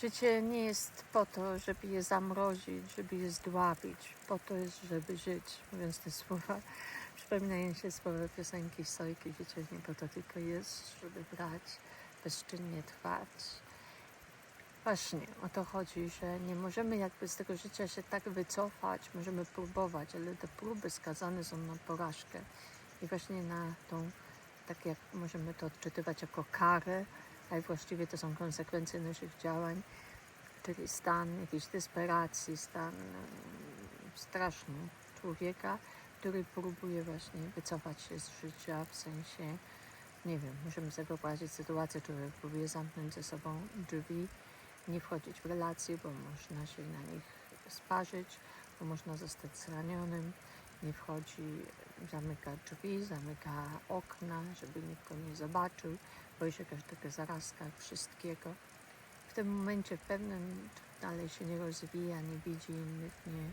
Życie nie jest po to, żeby je zamrozić, żeby je zdławić. Po to jest, żeby żyć. Mówiąc te słowa, przypominają się słowa piosenki Sojki. Życie nie po to tylko jest, żeby brać, bezczynnie trwać. Właśnie o to chodzi, że nie możemy jakby z tego życia się tak wycofać, możemy próbować, ale te próby skazane są na porażkę i właśnie na tą, tak jak możemy to odczytywać jako karę, ale właściwie to są konsekwencje naszych działań, czyli stan jakiejś desperacji, stan straszny człowieka, który próbuje właśnie wycofać się z życia w sensie, nie wiem, możemy sobie wyobrazić sytuację, człowiek próbuje zamknąć ze sobą drzwi, nie wchodzić w relacje, bo można się na nich sparzyć, bo można zostać zranionym, nie wchodzi, zamyka drzwi, zamyka okna, żeby nikt go nie zobaczył, boi się każdego zarazka, wszystkiego. W tym momencie pewnym dalej się nie rozwija, nie widzi innych, nie,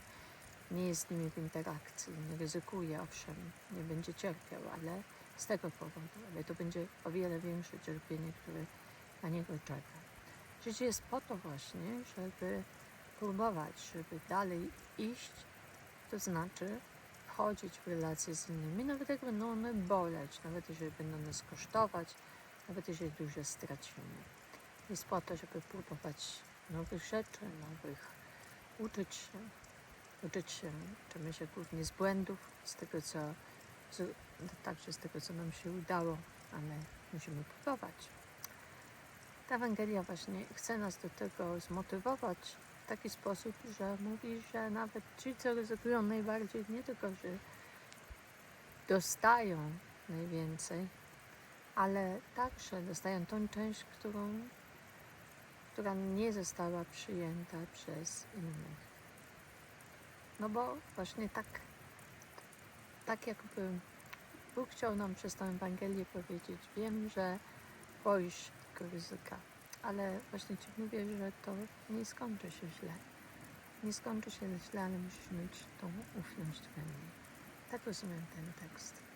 nie jest z nimi w interakcji, nie ryzykuje, owszem, nie będzie cierpiał, ale z tego powodu, ale to będzie o wiele większe cierpienie, które na niego czeka. Życie jest po to właśnie, żeby próbować, żeby dalej iść, to znaczy wchodzić w relacje z innymi, nawet jak będą one boleć, nawet jeżeli będą nas kosztować, nawet jeżeli dużo stracimy. Jest po to, żeby próbować nowych rzeczy, nowych, uczyć się, uczyć się, uczymy się głównie z błędów, z tego, co, z, także z tego, co nam się udało, ale musimy próbować. Ta Ewangelia właśnie chce nas do tego zmotywować w taki sposób, że mówi, że nawet ci, co ryzykują najbardziej, nie tylko, że dostają najwięcej, ale także dostają tą część, którą, która nie została przyjęta przez innych. No bo właśnie tak, tak jakby Bóg chciał nam przez tę Ewangelię powiedzieć, wiem, że boisz ryzyka, ale właśnie Ci mówię, że to nie skończy się źle. Nie skończy się źle, ale musisz mieć tą ufność we mnie. Tak rozumiem ten tekst.